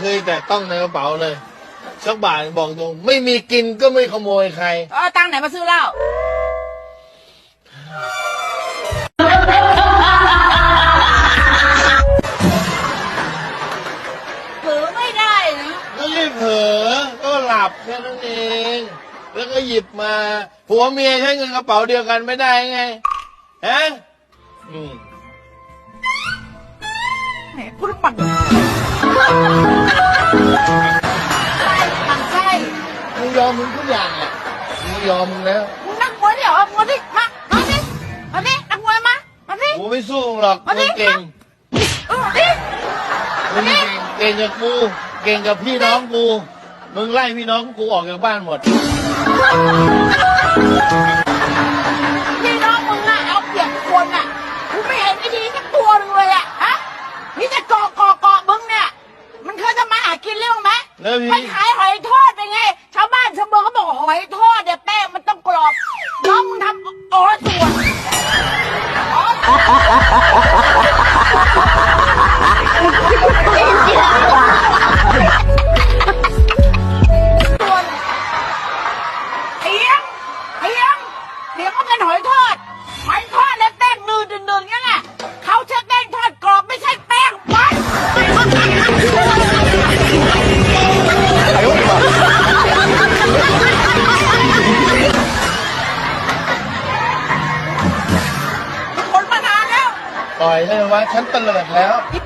เคยแตะต้องในกระเป๋าเลย สักบาทบอกตรงไม่มีกินก็ไม่ขโมยใคร เอาตังค์ไหนมาซื้อเหล้าเผลอไม่ได้นะก็รีบเผลอก็หลับแค่นั้นเอง แล้วก็หยิบมา ผัวเมียใช้เงินกระเป๋าเดียวกันไม่ได้ไงฮะอืม แหมพูดปั่น ปั่นไส้มึงยอมมึงทุกอย่างอะมึงยอมมึงแล้วมึงนักมวยเนี่ยเหรอมวยดิมามาดิมาดินักมวยมามาดิกูไม่สู้มึงหรอกมาดิมึงเก่งเออดิมึงเก่งเก่งกับกูเก่งกับพี่น้องกูมึงไล่พี่น้องกูออกจากบ้านหมด แล้วพี่ไปขายหอยทอดเป็นไง ชาวบ้านชาวเมืองเขาบอกหอยทอดเนี่ยแป้งมันต้องกรอบน้อง ปล่อยได้ไหมวะฉันเตลิดแล้วอีแป้